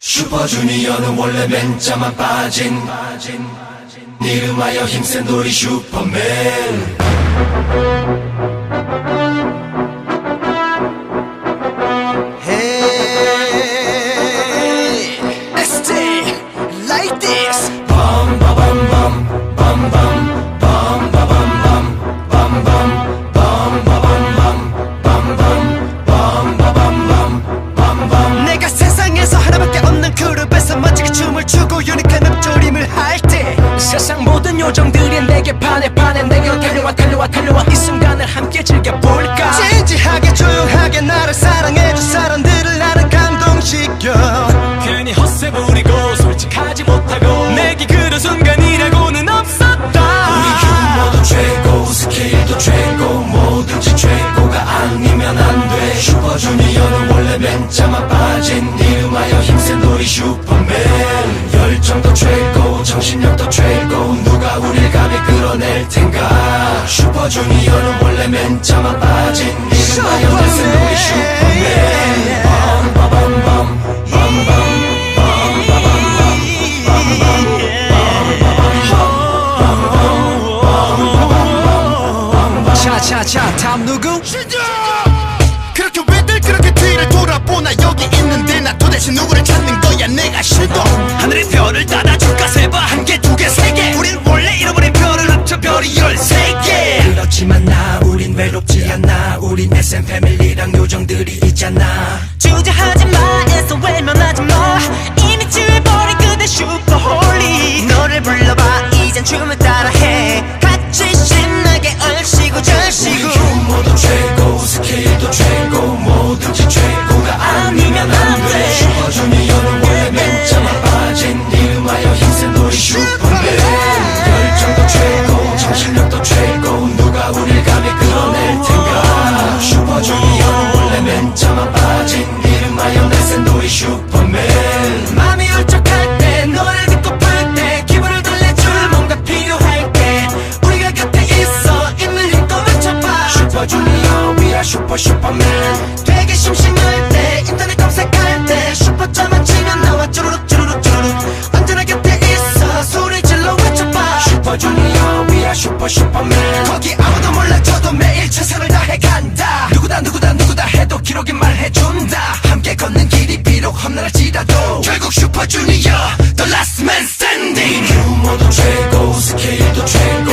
슈퍼주니어는 원래 맨자만 빠진 이름하여 힘센 놀이 슈퍼맨 멋지게 춤을 추고 유니크한 읊조림을 할 때. 세상 모든 요정들이 내게 반해 반해. 내게로 달려와 달려와 달려와. 이 순간을 함께 즐겨볼까? 진지하게 조용하게 나를 사랑해준 사람들을 나는 감동시켜. 괜히 헛세 부리고 솔직하지 못하고 내게 그런 순간이라고는 없었다. 우리 규모도 최고 스케일도 최고 뭐든지 최고가 아니면 안돼. 슈퍼주니어 정신력도 최고. 누가 우릴 감히 끌어낼 텐가? 슈퍼주니어는 원래 맨자만 빠진 이름하여 힘센 놀이 슈퍼맨 빰빠밤밤 빰밤 차차차 다음 누구? 그렇게 왜들 그렇게 뒤를 돌아보나? 여기 있는데 나 도대체 누구를 찾는 거야? 내가 싫어 SM 패밀리랑 요정들이 있잖아. 주저하지 마 애써 외면하지 마. 이미 취해버린 그대 슈퍼홀리. 너를 불러봐 이젠 춤을 따라해. 같이 신나게 얼씨구 절씨구 슈퍼맨. 마음이 울적할 때 노래를 듣고플 때 기분을 달래줄 뭔가 필요할 때 우리가 곁에 있어 있는 힘껏 외쳐봐. 슈퍼주니어 we are 슈퍼 슈퍼맨. 되게 심심할 때 인터넷 검색할 때 슈퍼점만 치면 나와 쭈루룩 쭈루룩 쭈루룩. 언제나 곁에 있어 소리 질러 외쳐봐. 슈퍼주니어 we are 슈퍼 슈퍼맨. 거기 결국 슈퍼주니어 The last man standing. 규모도 최고 스케일도 최고